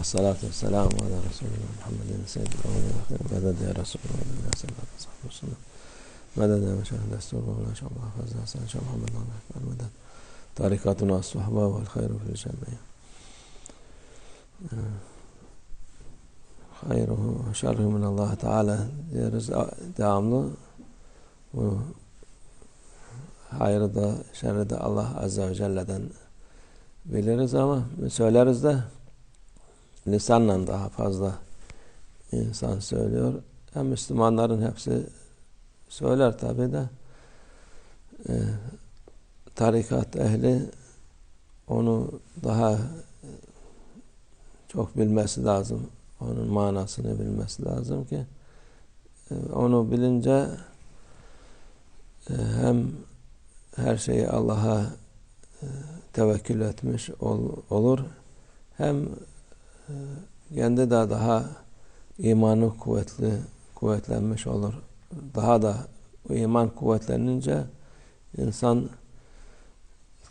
والصلاة والسلام على رسولنا محمد سيد الأولين والآخرين مدد يا رسول الله يا صلى الله عليه وسلم مدد يا مشاهد دستور ولا شاء الله فاز حسن شاء محمد الله أكبر مدد طريقتنا الصحبة والخير في الجميع hayruhu şerruhu min Allah Teala diyoruz devamlı. Bu hayrı da şerri de Allah Azze ve Celle'den biliriz ama söyleriz de lisanla daha fazla insan söylüyor. Hem Müslümanların hepsi söyler tabi de e, tarikat ehli onu daha çok bilmesi lazım. Onun manasını bilmesi lazım ki e, onu bilince e, hem her şeyi Allah'a e, tevekkül etmiş olur hem kendi de daha imanı kuvvetli kuvvetlenmiş olur. Daha da iman kuvvetlenince insan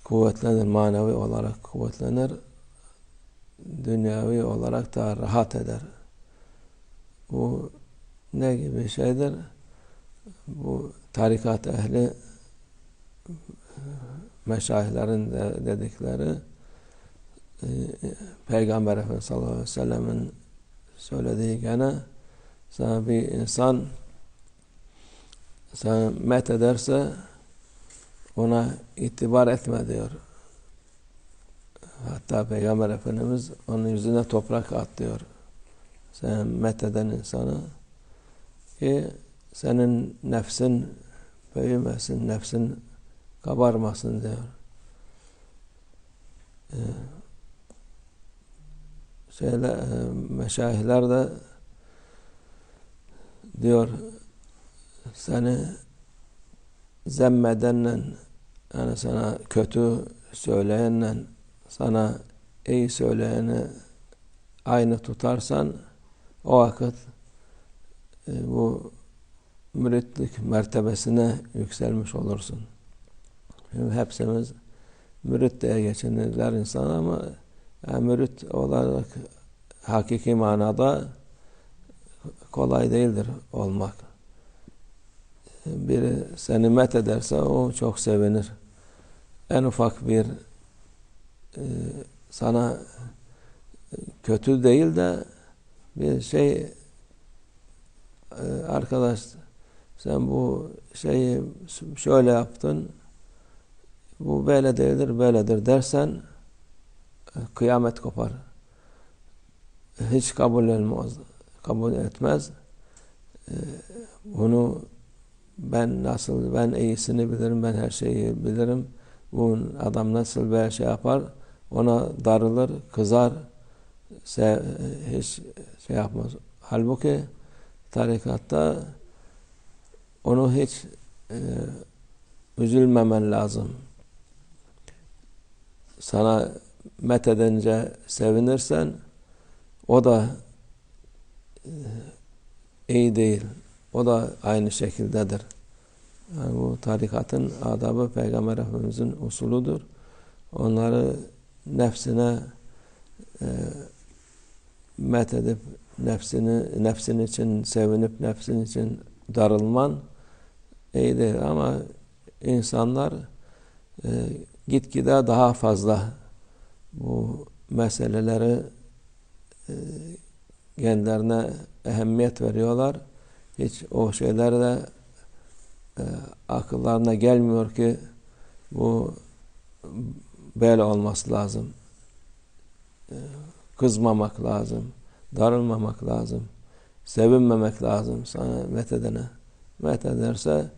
kuvvetlenir, manevi olarak kuvvetlenir dünyavi olarak da rahat eder. Bu ne gibi şeydir? Bu tarikat ehli meşayihlerin de dedikleri e, Peygamber Efendimiz sallallahu aleyhi ve sellemin söylediği gene sana bir insan sana met ederse ona itibar etme diyor. Hatta Peygamber Efendimiz onun yüzüne toprak atlıyor. Sen metheden insanı ki senin nefsin büyümesin, nefsin kabarmasın diyor. Şeyle, e, meşayihler de diyor seni zemmedenle yani sana kötü söyleyenle sana iyi söyleyeni aynı tutarsan o vakit e, bu müritlik mertebesine yükselmiş olursun. Şimdi hepsimiz mürit diye geçinirler insan ama mürit olarak hakiki manada kolay değildir olmak. Biri seni met ederse o çok sevinir. En ufak bir e, sana kötü değil de bir şey e, arkadaş sen bu şeyi şöyle yaptın bu böyle değildir böyledir dersen kıyamet kopar. Hiç kabul etmez. Kabul etmez. Bunu ben nasıl ben iyisini bilirim ben her şeyi bilirim. Bu adam nasıl bir şey yapar ona darılır, kızar, hiç şey yapmaz. Halbuki tarikatta onu hiç e, üzülmemen lazım. Sana met edince sevinirsen o da e, iyi değil. O da aynı şekildedir. Yani bu tarikatın adabı Peygamber Efendimizin usuludur. Onları nefsine e, met nefsini nefsin için sevinip nefsin için darılman iyi değil ama insanlar e, gitgide daha fazla bu meseleleri e, kendilerine ehemmiyet veriyorlar. Hiç o şeyler de e, akıllarına gelmiyor ki bu böyle olması lazım. Ee, kızmamak lazım. Darılmamak lazım. Sevinmemek lazım sana metedene. Met ederse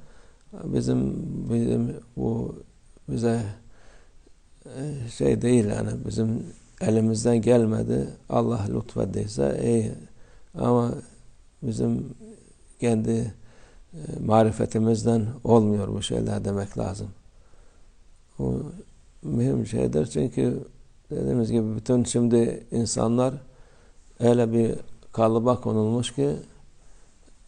bizim, bizim bu bize e, şey değil yani bizim elimizden gelmedi. Allah lütfediyse iyi. Ama bizim kendi e, marifetimizden olmuyor bu şeyler demek lazım. O mühim şeydir. Çünkü dediğimiz gibi bütün şimdi insanlar öyle bir kalıba konulmuş ki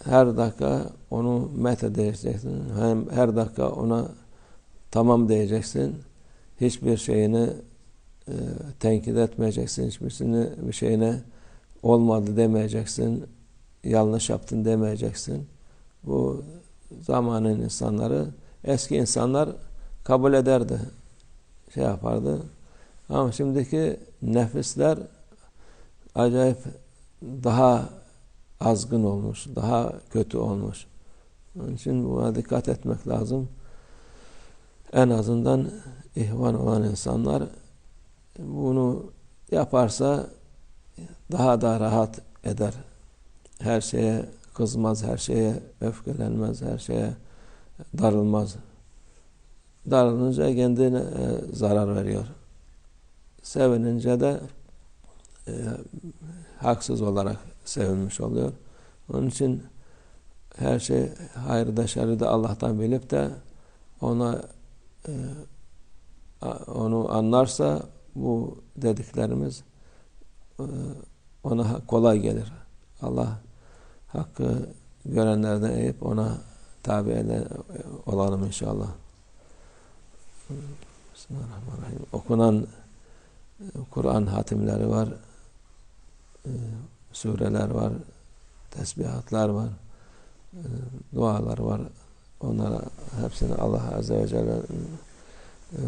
her dakika onu met edeceksin. Hem her dakika ona tamam diyeceksin. Hiçbir şeyini e, tenkit etmeyeceksin. Hiçbirisini bir şeyine olmadı demeyeceksin, yanlış yaptın demeyeceksin. Bu zamanın insanları, eski insanlar kabul ederdi, şey yapardı. Ama şimdiki nefisler acayip daha azgın olmuş, daha kötü olmuş. Onun için buna dikkat etmek lazım. En azından ihvan olan insanlar bunu yaparsa daha da rahat eder. Her şeye kızmaz, her şeye öfkelenmez, her şeye darılmaz. Darılınca kendine e, zarar veriyor. Sevinince de e, haksız olarak sevinmiş oluyor. Onun için her şey hayrı şerri de Allah'tan bilip de ona onu anlarsa bu dediklerimiz e, ona kolay gelir. Allah hakkı görenlerden eğip ona tabi eden olalım inşallah. Bismillahirrahmanirrahim. Okunan Kur'an hatimleri var, e, sureler var, tesbihatlar var, e, dualar var. Onlara hepsini Allah Azze ve Celle e,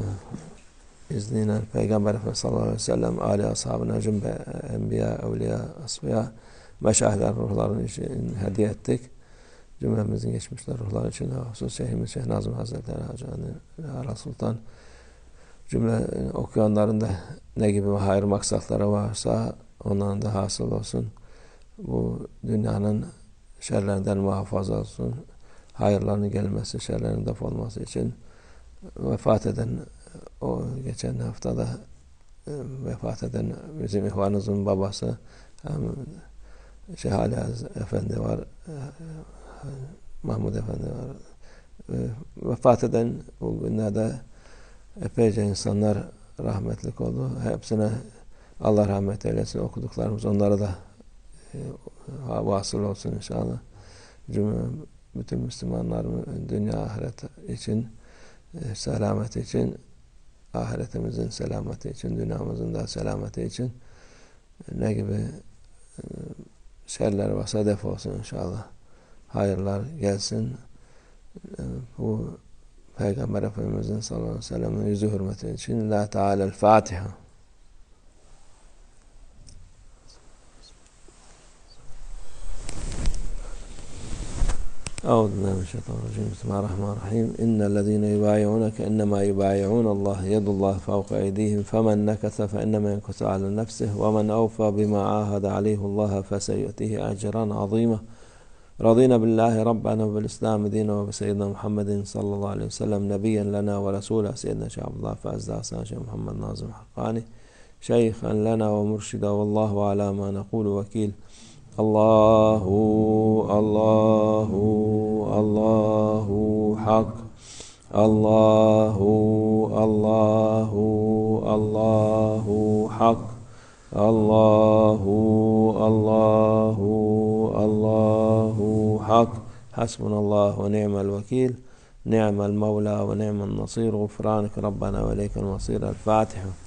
izniyle Peygamber Efendimiz sallallahu aleyhi ve sellem Ali ashabına cümle enbiya, evliya, asfiya meşahler ruhların için hediye ettik. Cümlemizin geçmişler ruhlar için husus Şeyhimiz Şeyh Nazım Hazretleri Hacı Ara Sultan cümle okuyanların da ne gibi hayır maksatları varsa onların da hasıl olsun. Bu dünyanın şerlerinden muhafaza olsun. Hayırlarının gelmesi, şerlerin def olması için vefat eden o geçen haftada e, vefat eden bizim ihvanımızın babası hem Şeyh Ali Efendi var e, Mahmud Efendi var e, vefat eden bu günlerde epeyce insanlar rahmetlik oldu. Hepsine Allah rahmet eylesin okuduklarımız onlara da e, vasıl olsun inşallah. Cümle bütün Müslümanların dünya ahiret için e, selamet için ahiretimizin selameti için dünyamızın da selameti için ne gibi e, şerler varsa def olsun inşallah. Hayırlar gelsin. E, bu Peygamber Efendimizin sallallahu aleyhi ve sellem'in yüzü hürmeti için La Teala'l Fatiha. أعوذ بالله من الشيطان الرجيم. بسم الله الرحمن الرحيم. إن الذين يبايعونك إنما يبايعون الله يد الله فوق أيديهم. فمن نكث فإنما ينكث على نفسه ومن أوفى بما عاهد عليه الله فسيؤتيه أجرا عظيما. رضينا بالله ربنا وبالإسلام دينا وبسيدنا محمد صلى الله عليه وسلم نبيا لنا ورسولا. سيدنا شيخ عبد الله فأزدى حسن شيخ محمد ناظم حقاني شيخا لنا ومرشدا. والله على ما نقول وكيل. الله الله الله حق الله الله الله حق الله الله الله حق حسبنا الله ونعم الوكيل نعم المولى ونعم النصير غفرانك ربنا وإليك المصير الفاتحة